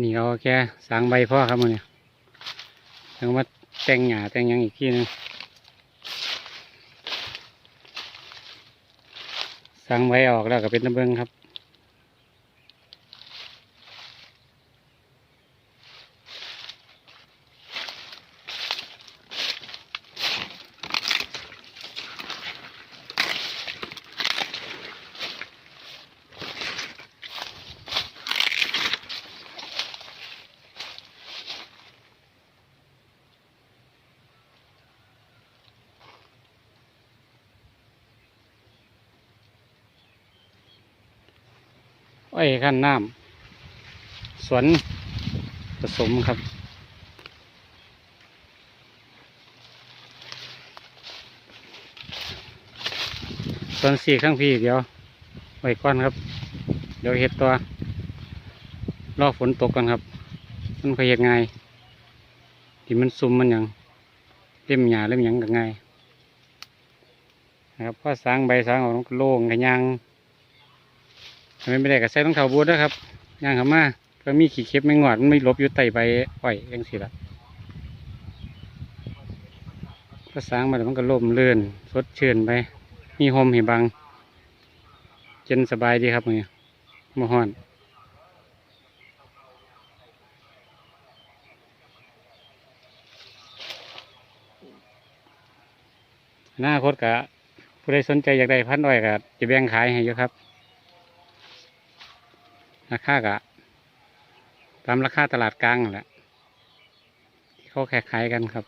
นี่เอาแค่สางใบพ่อครับมันเนี่ยแล้วมาแต่งหญ้าแต่งยังอีกที่นึงสางใบออกแล้วก็เป็นตะเบิงครับ อ้อยขั้นน้ำสวนผสมครับ สวนสี่ข้างพี่เดี๋ยวไว้ก่อนครับ เดี๋ยวเห็ดตัวรอฝนตกกันครับ มันค่อยเหง่ายที่มันซุ่มมันหยังเล่มหญ้าเล่มหยังก็ง่ายนะครับพอสางใบสางออกมันโล่งกันยาง ทำไมไม่ได้ก็ใส่รองเท้าบูทนะครับย่างเขามาก็มีขี้เข็บไม่งอดมันไม่ลบอยู่ใต้ใบอ้อยยังสิละก็สร้างมาแล้วมันก็ล่มเลื่อนสดชื่นไป มีโฮมเห็บัง เจนสบายดีครับเนี่ยมาฮ้อนหน้าคตกะผู้ใดสนใจอยากได้พันธุ์อ้อยกะจะแบ่งขายให้อยู่ครับ ราคากะตามราคาตลาดกลางแหละที่เขาแข่งขายกันครับ